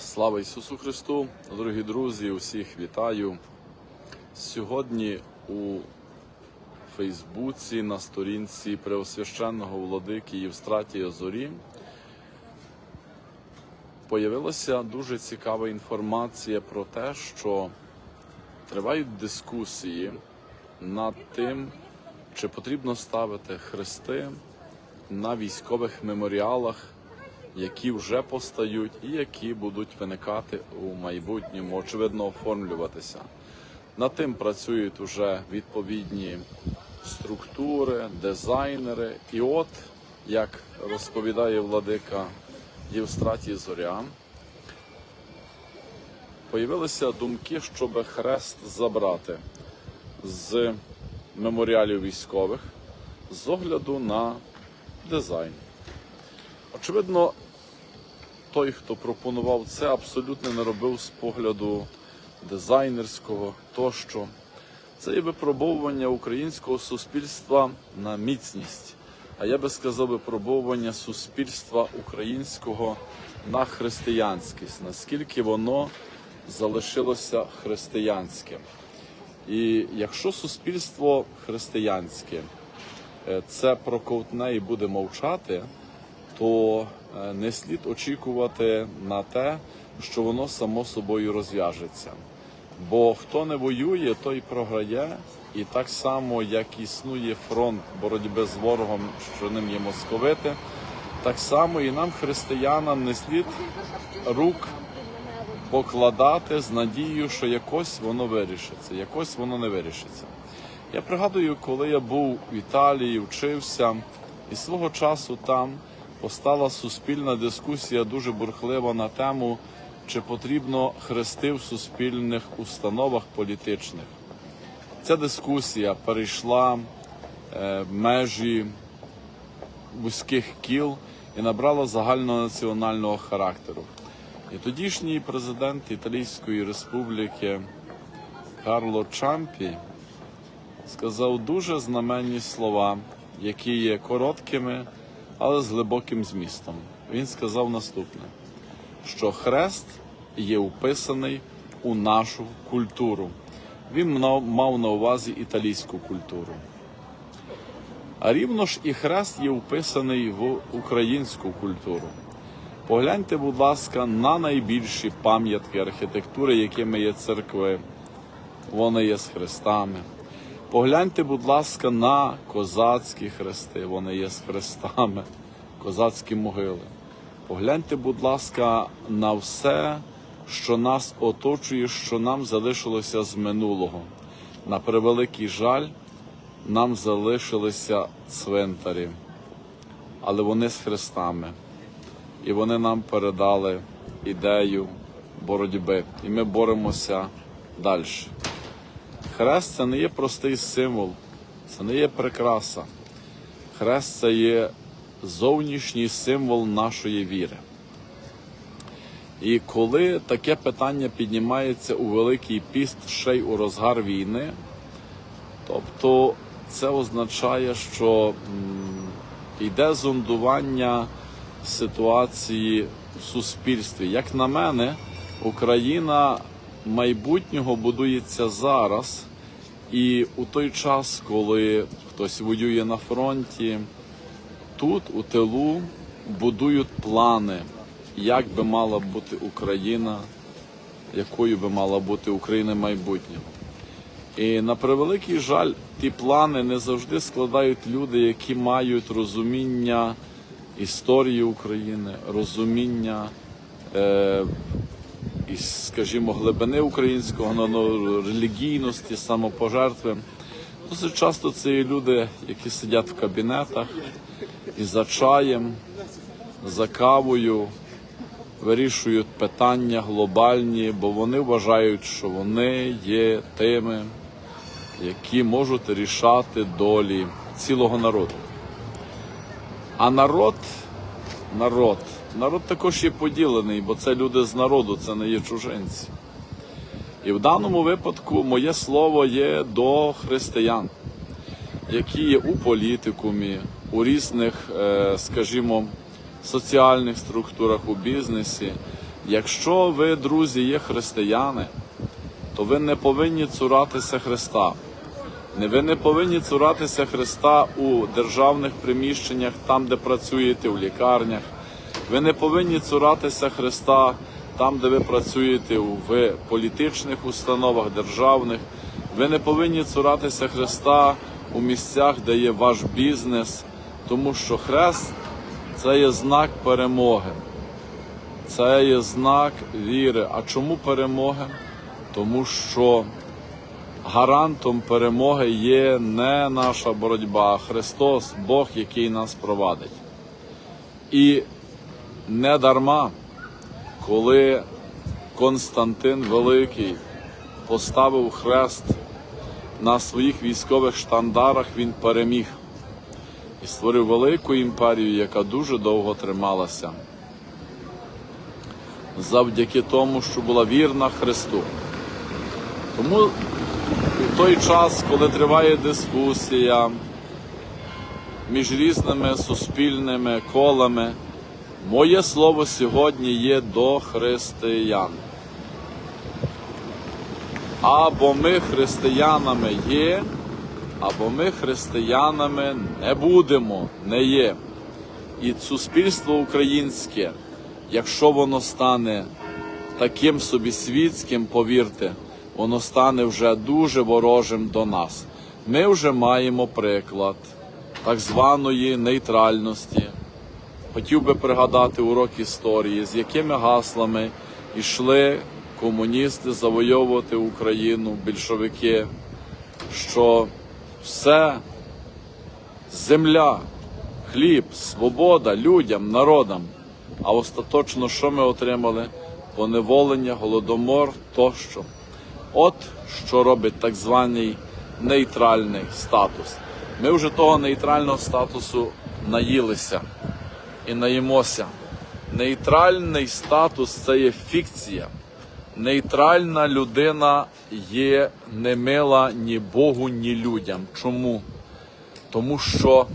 Слава Ісусу Христу, дорогі друзі, усіх вітаю. Сьогодні у Фейсбуці на сторінці Преосвященного владики Євстратія Зорі появилася дуже цікава інформація про те, що тривають дискусії над тим, чи потрібно ставити хрести на військових меморіалах які вже постають і які будуть виникати у майбутньому, очевидно, оформлюватися. Над тим працюють вже відповідні структури, дизайнери. І от, як розповідає владика Євстратій Зоря, появилися думки, щоб хрест забрати з меморіалів військових з огляду на дизайн. Очевидно, той, хто пропонував це, абсолютно не робив з погляду дизайнерського тощо. Це є випробовування українського суспільства на міцність. А я би сказав, випробовування суспільства українського на християнськість, наскільки воно залишилося християнським. І якщо суспільство християнське е, це проковтне і буде мовчати, то е, не слід очікувати на те, що воно само собою розв'яжеться. Бо хто не воює, той програє, і так само, як існує фронт боротьби з ворогом, що ним є московити, так само і нам, християнам, не слід рук покладати з надією, що якось воно вирішиться, якось воно не вирішиться. Я пригадую, коли я був в Італії, вчився, і свого часу там постала суспільна дискусія дуже бурхлива на тему, чи потрібно хрести в суспільних установах політичних. Ця дискусія перейшла е, межі вузьких кіл і набрала загальнонаціонального характеру. І тодішній президент Італійської республіки Карло Чампі сказав дуже знаменні слова, які є короткими, але з глибоким змістом. Він сказав наступне: що хрест є вписаний у нашу культуру. Він мав- на увазі італійську культуру. А рівно ж і хрест є вписаний в українську культуру. Погляньте, будь ласка, на найбільші пам'ятки архітектури, якими є церкви. Вони є з хрестами. Погляньте, будь ласка, на козацькі хрести, вони є з хрестами, козацькі могили. Погляньте, будь ласка, на все, що нас оточує, що нам залишилося з минулого. На превеликий жаль, нам залишилися цвинтарі, але вони з хрестами. І вони нам передали ідею боротьби. І ми боремося далі. Хрест це не є простий символ, це не є прикраса. Хрест це є зовнішній символ нашої віри. І коли таке питання піднімається у Великий піст ще й у розгар війни, тобто це означає, що йде зондування ситуації в суспільстві. Як на мене, Україна майбутнього будується зараз, і у той час, коли хтось воює на фронті, тут, у тилу, будують плани, як би мала бути Україна, якою би мала бути Україна майбутнього. І на превеликий жаль, ті плани не завжди складають люди, які мають розуміння історії України, розуміння е, і, скажімо, глибини українського ну, релігійності, самопожертви. Досить часто це є люди, які сидять в кабінетах і за чаєм, за кавою вирішують питання глобальні, бо вони вважають, що вони є тими, які можуть рішати долі цілого народу. А народ, народ, народ також є поділений, бо це люди з народу, це не є чужинці. І в даному випадку моє слово є до християн, які є у політикумі, у різних, е, скажімо, соціальних структурах, у бізнесі, Якщо ви, друзі, є християни, то ви не повинні цуратися Христа. Ви не повинні цуратися Христа у державних приміщеннях, там, де працюєте, у лікарнях. Ви не повинні цуратися Христа там, де ви працюєте в політичних установах державних. Ви не повинні цуратися Христа у місцях, де є ваш бізнес, тому що хрест це є знак перемоги. Це є знак віри. А чому перемоги? Тому що гарантом перемоги є не наша боротьба, а Христос, Бог, який нас провадить. І не дарма, коли Константин Великий поставив хрест на своїх військових штандарах, він переміг і створив велику імперію, яка дуже довго трималася. Завдяки тому, що була вірна Христу. Тому у той час, коли триває дискусія між різними суспільними колами, моє слово сьогодні є до християн. Або ми християнами є, або ми християнами не будемо, не є. І суспільство українське, якщо воно стане таким собі світським, повірте, воно стане вже дуже ворожим до нас. Ми вже маємо приклад так званої нейтральності. Хотів би пригадати урок історії, з якими гаслами йшли комуністи завойовувати Україну, більшовики, що все земля, хліб, свобода людям, народам. А остаточно, що ми отримали? Поневолення, голодомор тощо. От що робить так званий нейтральний статус. Ми вже того нейтрального статусу наїлися і наїмося. Нейтральний статус це є фікція. Нейтральна людина є не мила ні Богу, ні людям. Чому? Тому що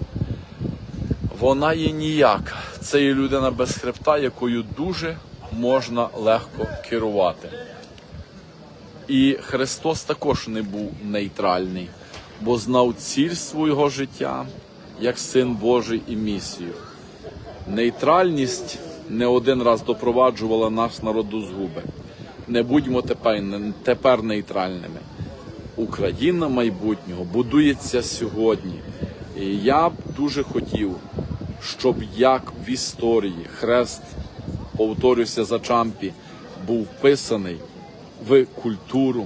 вона є ніяка. Це є людина без хребта, якою дуже можна легко керувати. І Христос також не був нейтральний, бо знав ціль свого життя як син Божий і місію. Нейтральність не один раз допроваджувала наш народ до згуби. Не будьмо тепер, тепер нейтральними. Україна майбутнього будується сьогодні. І я б дуже хотів, щоб як в історії хрест, повторюся за Чампі, був вписаний в культуру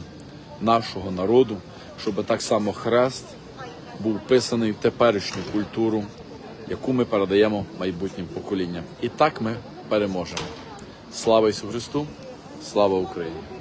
нашого народу, щоб так само хрест був вписаний в теперішню культуру, яку ми передаємо майбутнім поколінням. І так ми переможемо. Слава Ісу Христу! Слава Україні!